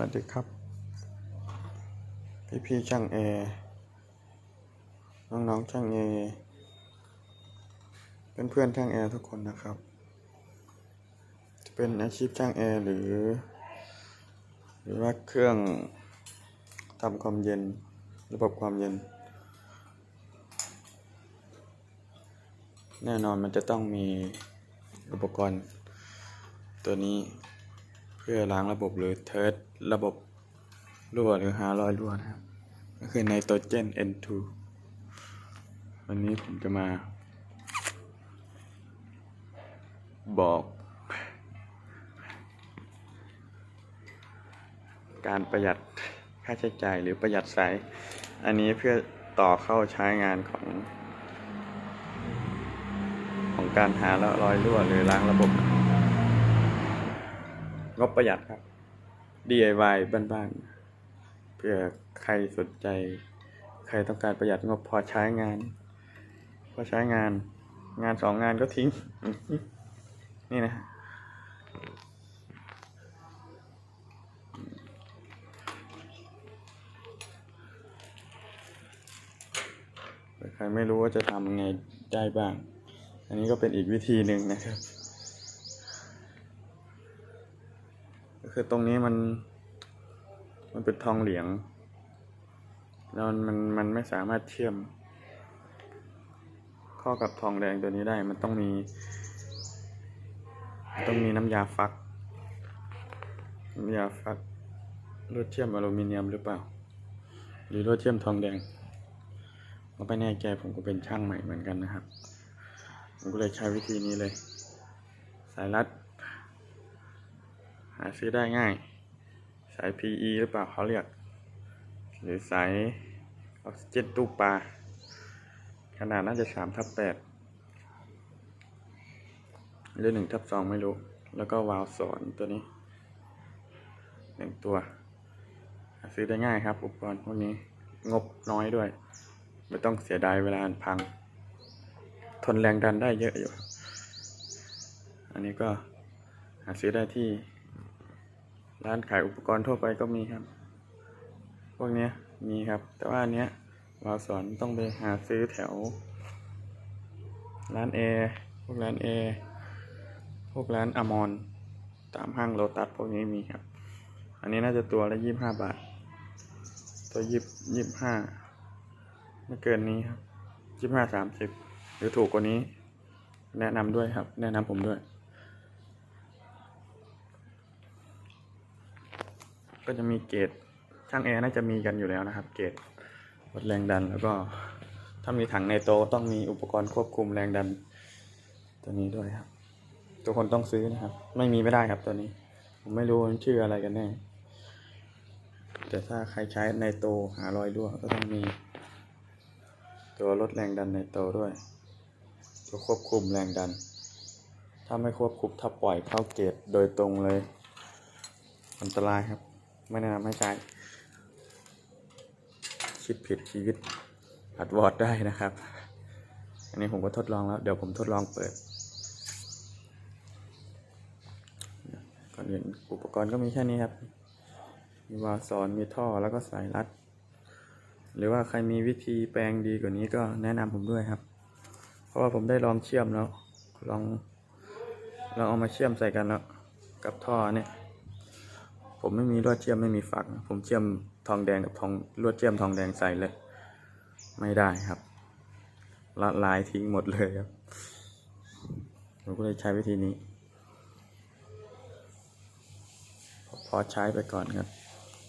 วัสดีครับ พี่พี่ๆช่างแอร์น้องๆช่างแอร์เพื่อนเพื่อนช่างแอร์ทุกคนนะครับ จะเป็นอาชีพช่างแอร์หรือ หรือว่าเครื่องทำความเย็นระบบความเย็น แน่นอนมันจะต้องมีอุปกรณ์ตัวนี้ เพื่อล้างระบบหรือเทิร์ดระบบรั่วหรือหารอยรั่วนะครับ ก็คือไนโตรเจน N2 วันนี้ผมจะมา บอก การประหยัดค่าใช้จ่ายหรือประหยัดสายอันนี้เพื่อต่อเข้าใช้งานของ ของการหารอยรั่วหรือล้างระบบ งบประหยัดครับ DIY บ้านๆเพื่อใครสนใจ ใครต้องการประหยัดงบพอใช้งาน พอใช้งาน งานสองงานก็ทิ้ง นี่นะ ใครไม่รู้ว่าจะทำยังไงได้บ้าง อันนี้ก็เป็นอีกวิธีหนึ่งนะครับ คือตรงนี้มัน มันเป็นทองเหลืองแล้วมันมันไม่สามารถเชื่อม ข้ากับทองแดงตัวนี้ได้มันต้องมี ต้องมีน้ำยาฟักน้ำยาฟักลวดเชื่อมอลูมิเนียมหรือเปล่า หรือลวดเชื่อมทองแดงผมไม่แน่ใจผมก็เป็นช่างใหม่เหมือนกันนะครับ ผมก็เลยใช้วิธีนี้เลย สายรัดาซื้อได้ง่าย สาย PE หรือเปล่าเขาเรียก หรือสายออกซิเจนตู้ปลา ขนาดน่าจะสามทับแปดหรือหนึ่งทับสองไม่รู้ แล้วก็วาล์วสอนตัวนี้หนึ่งตัว ซื้อได้ง่ายครับ อุปกรณ์พวกนี้งบน้อยด้วย ไม่ต้องเสียดายเวลาอันพัง ทนแรงดันได้เยอะอยู่ อันนี้ก็หาซื้อได้ที่ ร้านขายอุปกรณ์ทั่วไปก็มีครับ พวกเนี้ยมีครับ แต่ว่าอันเนี้ยวาสอนต้องไปหาซื้อแถว ร้านแอพวกร้านแอพวกร้านอมรตามห้างโลตัสพวกนี้มีครับ อันนี้น่าจะตัวละยี่บห้าบาท ตัวยี่ยี่ห้าไม่เกินนี้ครับยี่ห้าสามสิบหรือถูกกว่านี้ แนะนำด้วยครับ แนะนำผมด้วย ก็จะมีเกจช่างแอร์น่าจะมีกันอยู่แล้วนะครับ เกจวัดแรงดันแล้วก็ถ้ามีถังในโตะต้องมีอุปกรณ์ควบคุมแรงดัน ตัวนี้ด้วยครับ ทุกคนต้องซื้อนะครับ ไม่มีไม่ได้ครับตัวนี้ ผมไม่รู้มันชื่ออะไรกันแน่แต่ถ้าใครใช้ในโตหารอยรั่วก็ต้องมี ตัวลดแรงดันในโตด้วย ตัวควบคุมแรงดัน ถ้าไม่ควบคุมถ้าปล่อยเข้าเกจโดยตรงเลย อันตรายครับ ไม่แนะนำให้ใช้คิดผิดชีวิตอัดวอดได้นะครับ อันนี้ผมก็ทดลองแล้ว เดี๋ยวผมทดลองเปิด ก่อนอื่นอุปกรณ์ก็มีแค่นี้ครับ มีวาสอนมีท่อแล้วก็สายรัด หรือว่าใครมีวิธีแปลงดีกว่านี้ก็แนะนำผมด้วยครับ เพราะว่าผมได้ลองเชื่อมแล้ว ลองลองเอามาเชื่อมใส่กันแล้ว กับท่อเนี่ย ผมไม่มีลวดเชื่อมไม่มีฝัก ผมเชื่อมทองแดงกับทองลวดเชื่อมทองแดงใส่เลย ไม่ได้ครับละลายทิ้งหมดเลยครับ ผมก็เลยใช้วิธีนี้ พอใช้ไปก่อนครับ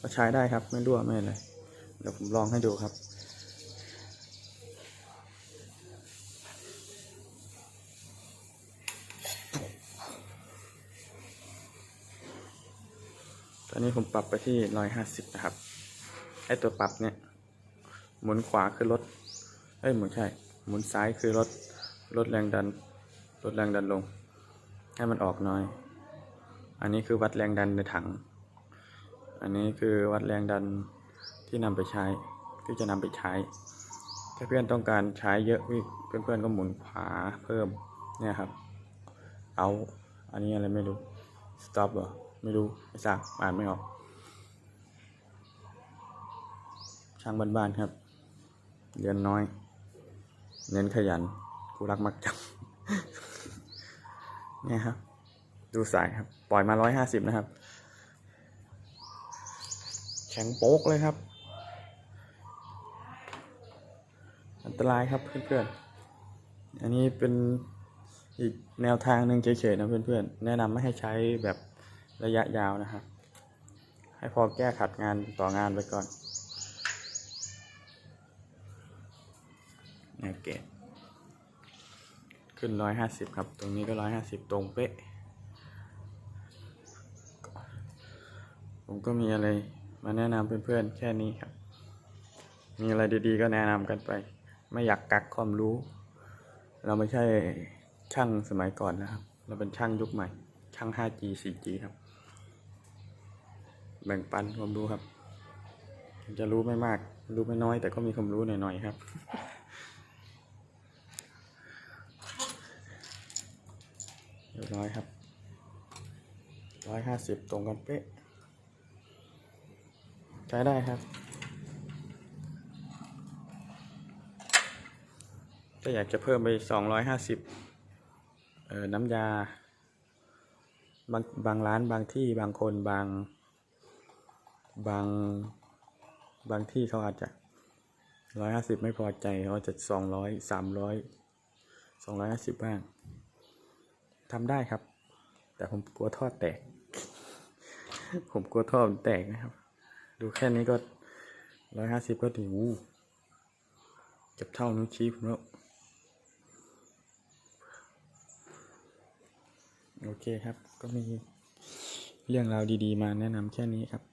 ก็ใช้ได้ครับไม่รั่วไม่อะไรเดี๋ยวผมลองให้ดูครับ อนนี้ผมปรับไปที่ร้อยห้าสิบนะครับ ไอตัวปรับเนี่ย หมุนขวาคือลด เอ้ยหมุนใช่ หมุนซ้ายคือลด ลดแรงดัน ลดแรงดันลง ให้มันออกน้อย อันนี้คือวัดแรงดันในถัง อันนี้คือวัดแรงดันที่นำไปใช้ ที่จะนำไปใช้ ถ้าเพื่อนต้องการใช้เยอะพี่เพื่อนๆก็หมุนขวาเพิ่ม เนี่ยครับ เอา อันนี้อะไรไม่รู้ stop เหรอ ไม่รู้ไม่ทราบอ่านไม่ออก ช่างบ้านๆครับ เรียนน้อย เน้นขยันกูรักมักจำเนี่ยครับ ดูสายครับ ปล่อยมาร้อยห้าสิบนะครับ แข็งโป๊กเลยครับ อันตรายครับเพื่อนๆ อันนี้เป็นอีกแนวทางหนึ่งเฉยๆนะเพื่อนๆ แนะนำไม่ให้ใช้แบบ ระยะยาวนะครับ ให้พอแก้ขัดงานต่องานไปก่อนโอเคขึ้นร้อยห้าสิบครับ ตรงนี้ก็ร้อยห้าสิบตรงเป๊ะ ผมก็มีอะไรมาแนะนำเพื่อนๆ แค่นี้ครับ มีอะไรดีๆ ก็แนะนำกันไป ไม่อยากกักความรู้ เราไม่ใช่ช่างสมัยก่อนนะครับ เราเป็นช่างยุคใหม่ ช่าง 5G 4G ครับ แบ่งปันความรู้ครับ จะรู้ไม่มาก รู้ไม่น้อย แต่ก็มีความรู้หน่อยๆครับเรียบร้อยครับร้อยห้าสิบตรงกันเป๊ะ ใช้ได้ครับ ถ้าอยากจะเพิ่มไปสองร้อยห้าสิบน้ำยา บางบางร้านบางที่บางคนบาง บางบางที่เขาอาจจะร้อยห้าสิบไม่พอใจเขาจะสองร้อยสามร้อยสองร้อยห้าสิบบ้างทำได้ครับ แต่ผมกลัวท่อแตก ผมกลัวท่อมันแตกนะครับ ดูแค่นี้ก็ร้อยห้าสิบก็ถือวู้เก็บเท่านิ้วชี้ผมแล้วโอเคครับ ก็มีเรื่องราวดีๆ มาแนะนำแค่นี้ครับ